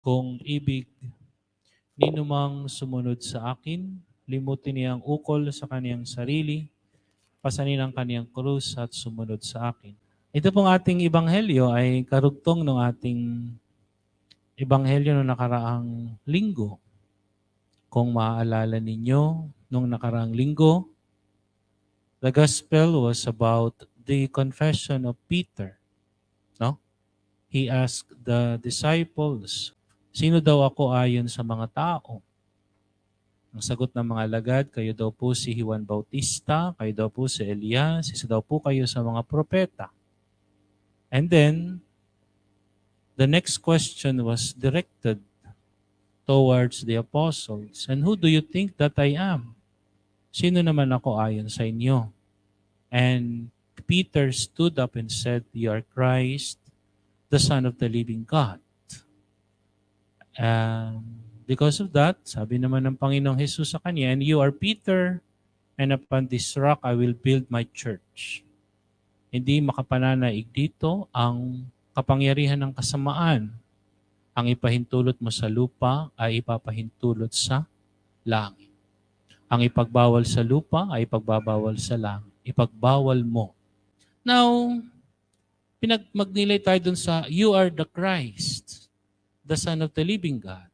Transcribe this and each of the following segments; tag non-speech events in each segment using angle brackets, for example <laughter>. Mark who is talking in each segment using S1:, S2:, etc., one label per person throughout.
S1: Kung ibig ninumang sumunod sa akin, limutin niyang ukol sa kaniyang sarili, pasanin ang kaniyang krus at sumunod sa akin. Ito pong ating ibanghelyo ay karugtong ng ating ibanghelyo noong nakaraang linggo. Kung maaalala ninyo, noong nakaraang linggo, the gospel was about the confession of Peter. No? He asked the disciples, Sino daw ako ayon sa mga tao? Ang sagot ng mga alagad, kayo daw po si Juan Bautista, kayo daw po si Elias, isa daw po kayo sa mga propeta. And then, the next question was directed towards the apostles. And who do you think that I am? Sino naman ako ayon sa inyo? And Peter stood up and said, You are Christ, the Son of the living God. Um, because of that, sabi naman ng Panginoong Jesus sa kanya, And you are Peter, and upon this rock I will build my church. Hindi makapananaig dito ang kapangyarihan ng kasamaan. Ang ipahintulot mo sa lupa ay ipapahintulot sa langit. Ang ipagbawal sa lupa ay ipagbabawal sa langit. Ipagbawal mo. Now, pinagmagnilay tayo dun sa, You are the Christ, the Son of the living God.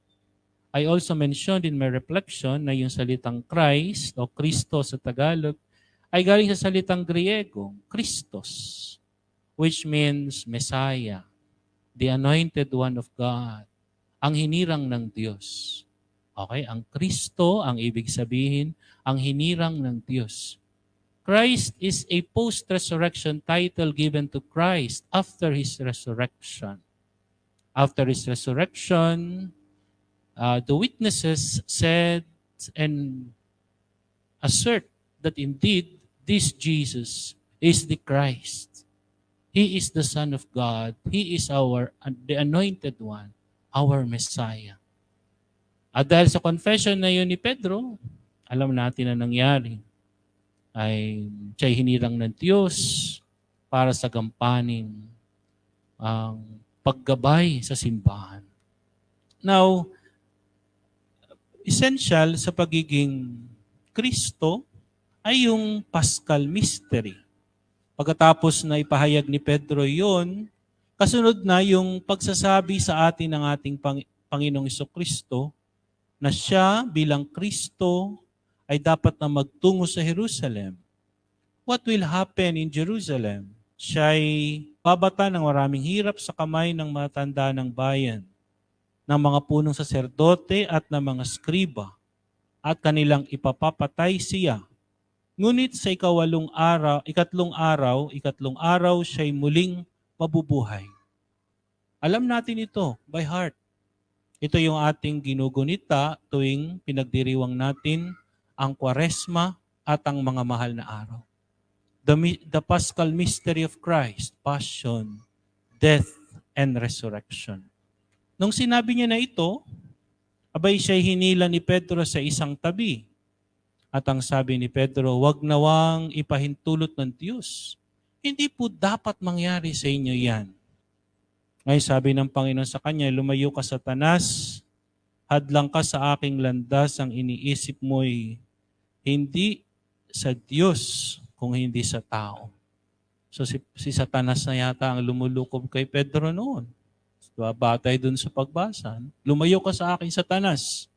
S1: I also mentioned in my reflection na yung salitang Christ o Kristo sa Tagalog ay galing sa salitang Griego, Christos, which means Messiah, the anointed one of God, ang hinirang ng Diyos. Okay, ang Kristo ang ibig sabihin, ang hinirang ng Diyos. Christ is a post-resurrection title given to Christ after His resurrection. After His resurrection, uh, the witnesses said and assert that indeed this Jesus is the Christ. He is the Son of God. He is our the anointed one, our Messiah. At dahil sa confession na yun ni Pedro, alam natin na nangyari ay siya'y hinirang ng Diyos para sa gampanin ang paggabay sa simbahan. Now, essential sa pagiging Kristo ay yung Paschal Mystery. Pagkatapos na ipahayag ni Pedro yon, kasunod na yung pagsasabi sa atin ng ating Pang- Panginoong Kristo na siya bilang Kristo ay dapat na magtungo sa Jerusalem. What will happen in Jerusalem? Siya ay babata ng maraming hirap sa kamay ng matanda ng bayan, ng mga punong saserdote at ng mga skriba, at kanilang ipapapatay siya. Ngunit sa ikawalong araw, ikatlong araw, ikatlong araw siya'y muling mabubuhay. Alam natin ito by heart. Ito yung ating ginugunita tuwing pinagdiriwang natin ang kwaresma at ang mga mahal na araw. The, the Paschal Mystery of Christ, Passion, Death, and Resurrection. Nung sinabi niya na ito, abay siya'y hinila ni Pedro sa isang tabi. At ang sabi ni Pedro, wag nawang ipahintulot ng Diyos. Hindi po dapat mangyari sa inyo yan. Ngayon sabi ng Panginoon sa kanya, lumayo ka sa tanas, hadlang ka sa aking landas, ang iniisip mo'y hindi sa Diyos kung hindi sa tao. So si, si Satanas na yata ang lumulukob kay Pedro noon. Diba? Batay dun sa pagbasa. Lumayo ka sa akin, Satanas.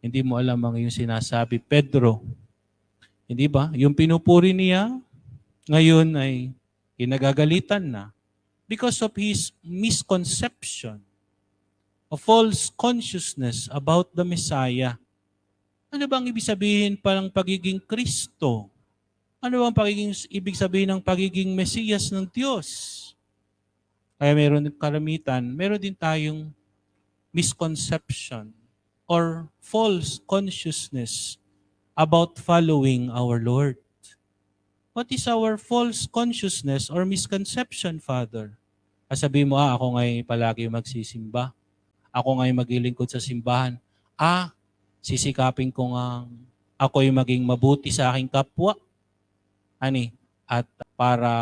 S1: Hindi mo alam ang yung sinasabi, Pedro. Hindi ba? Yung pinupuri niya, ngayon ay kinagagalitan na because of his misconception, a false consciousness about the Messiah. Ano bang ibig sabihin parang pagiging Kristo? Ano bang pagiging, ibig sabihin ng pagiging Mesiyas ng Diyos? Kaya meron din karamitan, meron din tayong misconception or false consciousness about following our Lord. What is our false consciousness or misconception, Father? Sabi mo, ah, ako ngay palagi magsisimba. Ako ngay maglilingkod sa simbahan. Ah, sisikapin ko nga ako'y maging mabuti sa aking kapwa. Ani, at para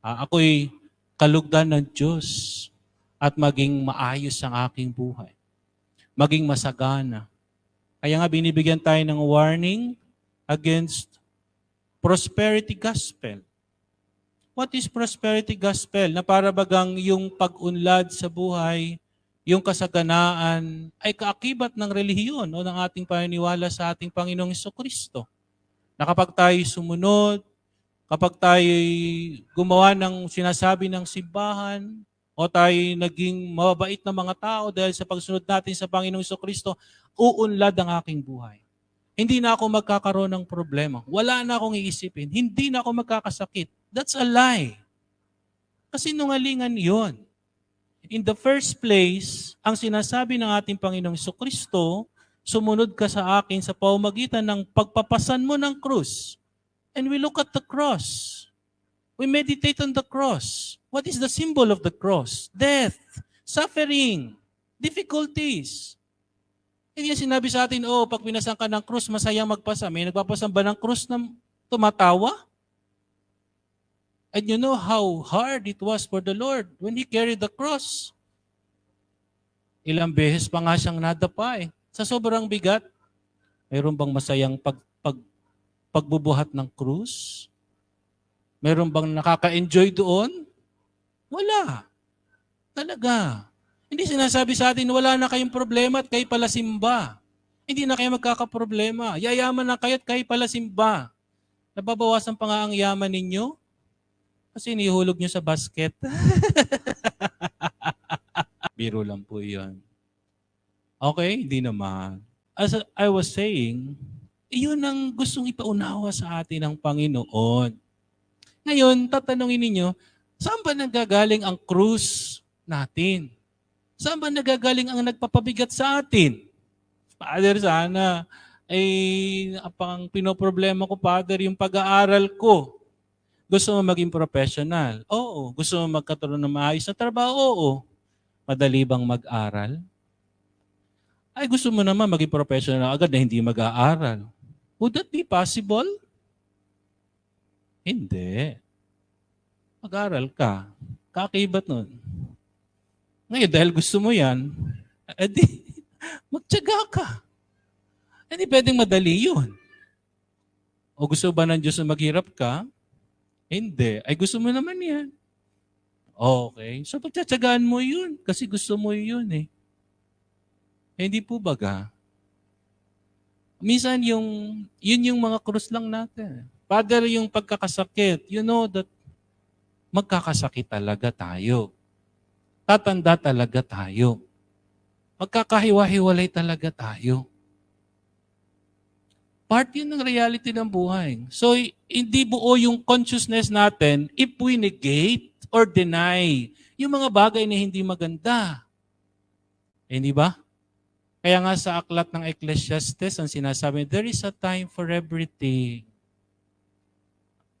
S1: ah, ako'y kalugdan ng Diyos. at maging maayos ang aking buhay. Maging masagana. Kaya nga binibigyan tayo ng warning against prosperity gospel. What is prosperity gospel? Na para bagang yung pag-unlad sa buhay, yung kasaganaan ay kaakibat ng relihiyon o ng ating paniniwala sa ating Panginoong Kristo. Na kapag tayo sumunod, kapag tayo gumawa ng sinasabi ng simbahan, o tayo naging mababait na mga tao dahil sa pagsunod natin sa Panginoong Kristo, uunlad ang aking buhay. Hindi na ako magkakaroon ng problema. Wala na akong iisipin. Hindi na ako magkakasakit. That's a lie. Kasi nungalingan yon. In the first place, ang sinasabi ng ating Panginoong Kristo, sumunod ka sa akin sa paumagitan ng pagpapasan mo ng krus. And we look at the cross. We meditate on the cross. What is the symbol of the cross? Death, suffering, difficulties. Hindi niya sinabi sa atin, oh, pag pinasan ka ng krus, masayang magpasa. May nagpapasan ba ng krus na tumatawa? And you know how hard it was for the Lord when He carried the cross. Ilang beses pa nga siyang nadapa eh. Sa sobrang bigat, mayroon bang masayang pag, pag, pagbubuhat ng krus? Meron bang nakaka-enjoy doon? Wala. Talaga. Hindi sinasabi sa atin, wala na kayong problema at kayo pala simba. Hindi na kayo magkakaproblema. Yayaman na kayo at kayo pala simba. Nababawasan pa nga ang yaman ninyo? Kasi inihulog nyo sa basket. <laughs> Biro lang po yun. Okay, hindi naman. As I was saying, iyon ang gustong ipaunawa sa atin ng Panginoon. Ngayon, tatanungin ninyo, saan ba nagagaling ang krus natin? Saan ba nagagaling ang nagpapabigat sa atin? Father, sana ay apang pinoproblema ko, Father, yung pag-aaral ko. Gusto mo maging professional? Oo. Gusto mo magkatuloy ng maayos na trabaho? Oo. Madali bang mag-aral? Ay, gusto mo naman maging professional agad na hindi mag-aaral. Would that be possible? Hindi. Mag-aral ka. Kakibat nun. Ngayon, dahil gusto mo yan, edi, <laughs> magtyaga ka. Hindi pwedeng madali yun. O gusto ba ng Diyos na maghirap ka? Hindi. Ay gusto mo naman yan. Okay. So pagtsatsagaan mo yun kasi gusto mo yun eh. Eh hindi po baga. Minsan yung, yun yung mga krus lang natin. Father, yung pagkakasakit, you know that magkakasakit talaga tayo. Tatanda talaga tayo. Magkakahiwa-hiwalay talaga tayo. Part yun ng reality ng buhay. So, hindi buo yung consciousness natin if we negate or deny yung mga bagay na hindi maganda. Eh, Hindi ba? Kaya nga sa aklat ng Ecclesiastes, ang sinasabi, there is a time for everything.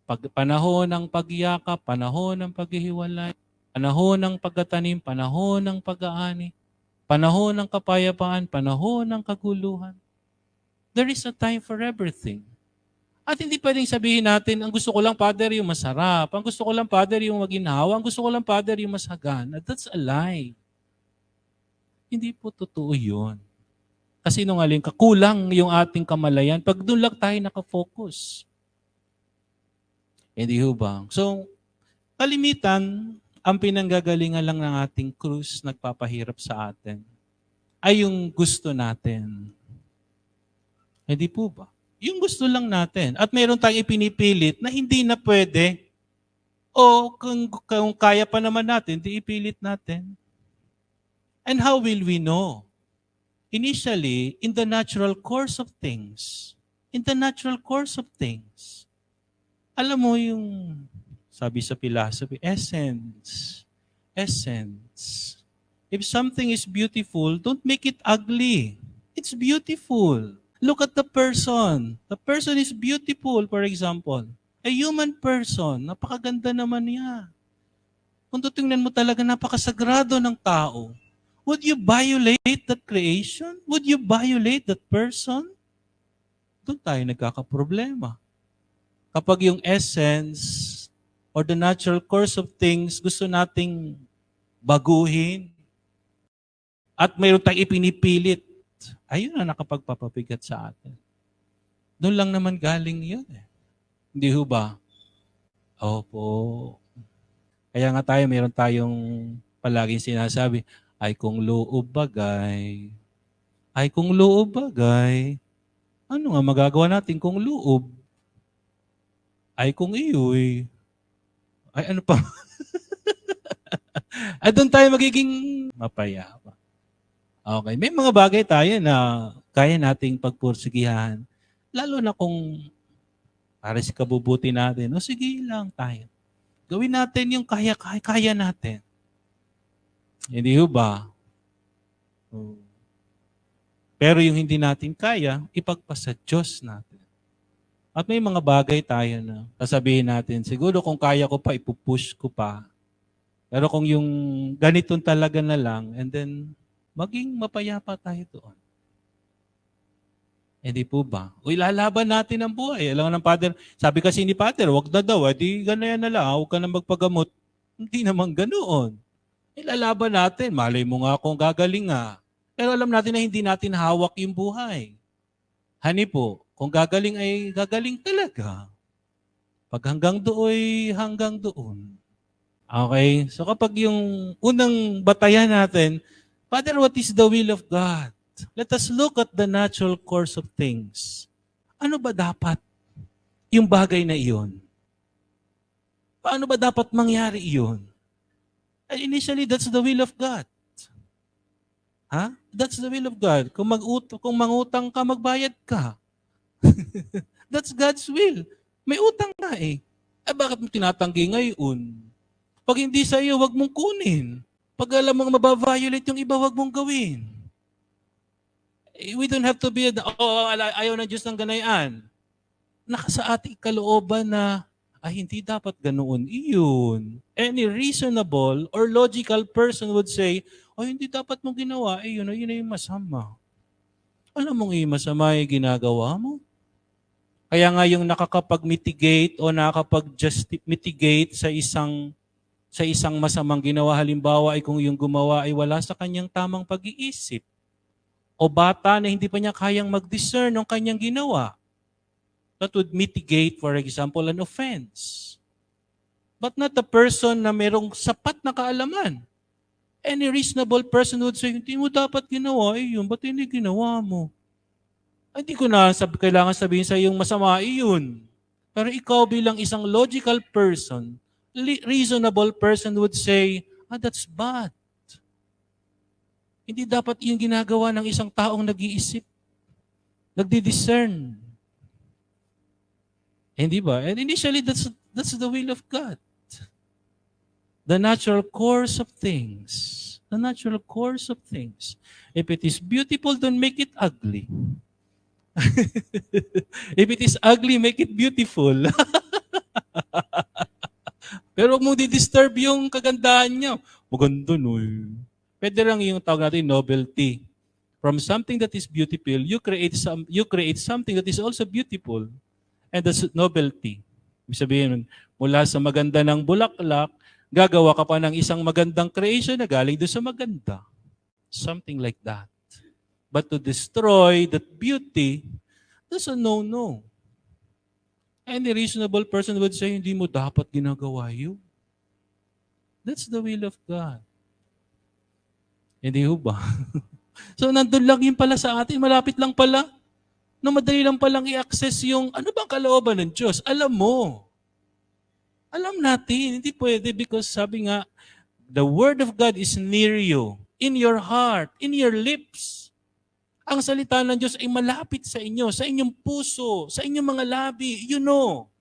S1: Pag, panahon ng pagyakap, panahon ng paghihiwalay, panahon ng pagtatanim, panahon ng pag-aani, panahon ng kapayapaan, panahon ng kaguluhan. There is a time for everything. At hindi pwedeng sabihin natin, ang gusto ko lang, Father, yung masarap. Ang gusto ko lang, Father, yung maginhawa. Ang gusto ko lang, Father, yung masagana. That's a lie. Hindi po totoo yun. Kasi nung alin, kakulang yung ating kamalayan. Pag doon lang tayo nakafocus. Hindi ho ba? So, kalimitan, ang pinanggagalingan lang ng ating krus nagpapahirap sa atin ay yung gusto natin. Hindi po ba? Yung gusto lang natin. At meron tayong ipinipilit na hindi na pwede. O kung, kung kaya pa naman natin, di ipilit natin. And how will we know? Initially, in the natural course of things. In the natural course of things. Alam mo yung, sabi sa philosophy, essence. Essence. If something is beautiful, don't make it ugly. It's beautiful. Look at the person. The person is beautiful, for example. A human person, napakaganda naman niya. Kung tutingnan mo talaga, napakasagrado ng tao. Would you violate that creation? Would you violate that person? Doon tayo nagkakaproblema. Kapag yung essence or the natural course of things gusto nating baguhin. At mayroon tayong ipinipilit. Ayun na nakapagpapabigat sa atin. Doon lang naman galing yun eh. Hindi ho ba? Opo. Kaya nga tayo, meron tayong palaging sinasabi, ay kung loob bagay, ay kung loob bagay, ano nga magagawa natin kung loob? Ay kung iyoy. Ay ano pa? <laughs> At doon tayo magiging mapayapa. Okay, may mga bagay tayo na kaya nating pagpursigihan. Lalo na kung para sa kabubuti natin. O sige lang tayo. Gawin natin yung kaya, kaya, kaya natin. Hindi ho ba? Oo. Pero yung hindi natin kaya, ipagpasa Diyos natin. At may mga bagay tayo na sasabihin natin, siguro kung kaya ko pa, ipupush ko pa. Pero kung yung ganitong talaga na lang, and then maging mapayapa tayo doon. Hindi po ba? O ilalaban natin ang buhay. Alam ng Father, sabi kasi ni Father, wag na daw, edi gano'n na lang, huwag ka na magpagamot. Hindi naman ganoon. Ilalaban natin. Malay mo nga kung gagaling nga. Pero alam natin na hindi natin hawak yung buhay. Hani po, kung gagaling ay gagaling talaga. Pag hanggang dooy, hanggang doon. Okay? So kapag yung unang batayan natin, Father, what is the will of God? Let us look at the natural course of things. Ano ba dapat yung bagay na iyon? Paano ba dapat mangyari iyon? And initially, that's the will of God. Ha? That's the will of God. Kung, mag kung mangutang ka, magbayad ka. <laughs> that's God's will. May utang nga eh. Eh bakit mo tinatanggi ngayon? Pag hindi sa iyo, wag mong kunin. Pag alam mong mababiolate yung iba, wag mong gawin. Eh, We don't have to be, oh, ala- ayaw ng Diyos ng ganayan. Naka ating kalooban na, ay hindi dapat ganoon iyon. Any reasonable or logical person would say, ay hindi dapat mo ginawa, eh yun, yun yung masama. Alam mong yung masama yung ginagawa mo. Kaya nga yung nakakapag-mitigate o nakakapag-mitigate sa isang sa isang masamang ginawa halimbawa ay kung yung gumawa ay wala sa kanyang tamang pag-iisip o bata na hindi pa niya kayang mag-discern ng kanyang ginawa. That would mitigate, for example, an offense. But not a person na merong sapat na kaalaman. Any reasonable person would say, hindi mo dapat ginawa, eh yun, ba't hindi ginawa mo? Ay, Hindi ko na sabi, kailangan sabihin sa yung masama, eh yun. Pero ikaw bilang isang logical person, reasonable person would say, ah, that's bad. Hindi dapat yung ginagawa ng isang taong nag-iisip, nagdi-discern. Hindi ba? And initially, that's, that's the will of God. The natural course of things. The natural course of things. If it is beautiful, don't make it ugly. <laughs> If it is ugly, make it beautiful. <laughs> Pero huwag mong di-disturb yung kagandahan niya. Maganda no eh. Pwede lang yung tawag natin novelty. From something that is beautiful, you create some you create something that is also beautiful. And that's novelty. Ibig sabihin, mula sa maganda ng bulaklak, gagawa ka pa ng isang magandang creation na galing doon sa maganda. Something like that. But to destroy that beauty, that's a no-no. Any reasonable person would say, hindi mo dapat ginagawa yun. That's the will of God. Hindi ho ba? <laughs> so, nandun lang yun pala sa atin. Malapit lang pala. No, madali lang palang i-access yung, ano bang kalooban ng Diyos? Alam mo. Alam natin. Hindi pwede because sabi nga, the Word of God is near you, in your heart, in your lips. Ang salita ng Diyos ay malapit sa inyo, sa inyong puso, sa inyong mga labi. You know.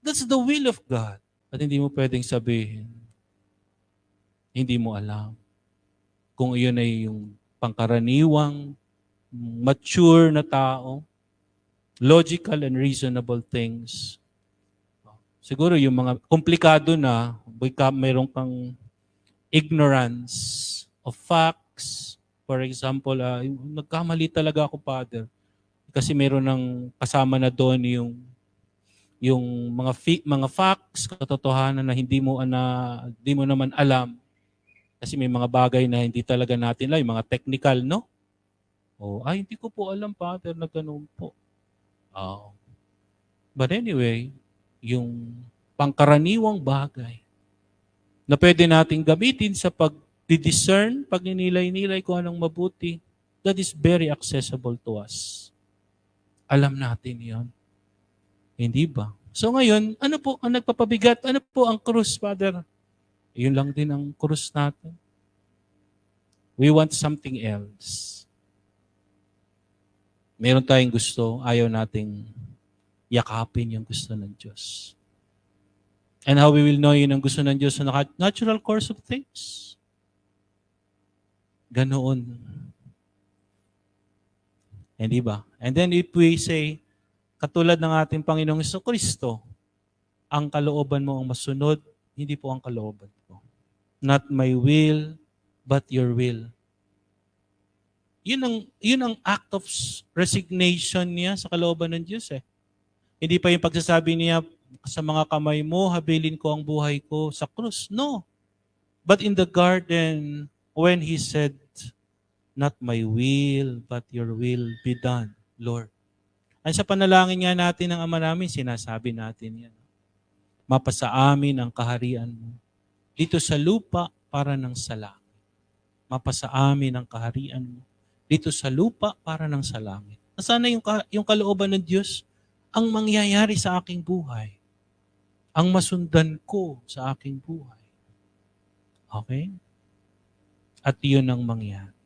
S1: That's the will of God. At hindi mo pwedeng sabihin, hindi mo alam. Kung iyon ay yung pangkaraniwang, mature na tao, logical and reasonable things. Siguro yung mga komplikado na, baka mayroon kang ignorance of facts. For example, yung nagkamali talaga ako, Father. Kasi meron ng kasama na doon yung yung mga fi- mga facts, katotohanan na hindi mo na hindi mo naman alam. Kasi may mga bagay na hindi talaga natin alam, yung mga technical, no? Oh, ay, hindi ko po alam, Father, na ganun po. Oh. But anyway, yung pangkaraniwang bagay na pwede nating gamitin sa pag-discern, pag ninilay-nilay kung anong mabuti, that is very accessible to us. Alam natin yon. Hindi ba? So ngayon, ano po ang nagpapabigat? Ano po ang krus, Father? Yun lang din ang krus natin. We want something else. Meron tayong gusto, ayaw nating yakapin yung gusto ng Diyos. And how we will know yun ang gusto ng Diyos sa natural course of things. Ganoon. Hindi ba? And then if we say, katulad ng ating Panginoong Hesus Kristo, ang kalooban mo ang masunod, hindi po ang kalooban ko. Not my will, but your will. Yun ang, yun ang act of resignation niya sa kalooban ng Diyos eh. Hindi pa yung pagsasabi niya, sa mga kamay mo, habilin ko ang buhay ko sa krus. No. But in the garden, when He said, Not my will, but your will be done, Lord. Ay sa panalangin nga natin ng Ama namin, sinasabi natin yan. Mapasa amin ang kaharian mo. Dito sa lupa para ng sa langit. Mapasa amin ang kaharian mo. Dito sa lupa para ng sa langit. Nasana yung, yung kalooban ng Diyos ang mangyayari sa aking buhay. Ang masundan ko sa aking buhay. Okay? At yun ang mangyari.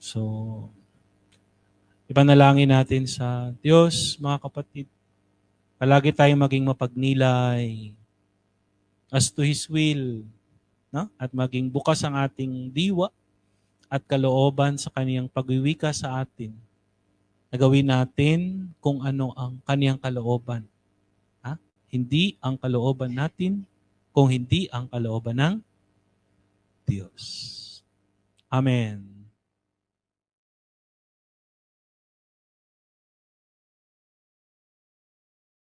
S1: So, ipanalangin natin sa Diyos, mga kapatid. Palagi tayong maging mapagnilay as to His will. No? At maging bukas ang ating diwa at kalooban sa kaniyang pagwiwika sa atin. Nagawin natin kung ano ang kaniyang kalooban. Ha? Hindi ang kalooban natin, kung hindi ang kalooban ng Diyos. Amen.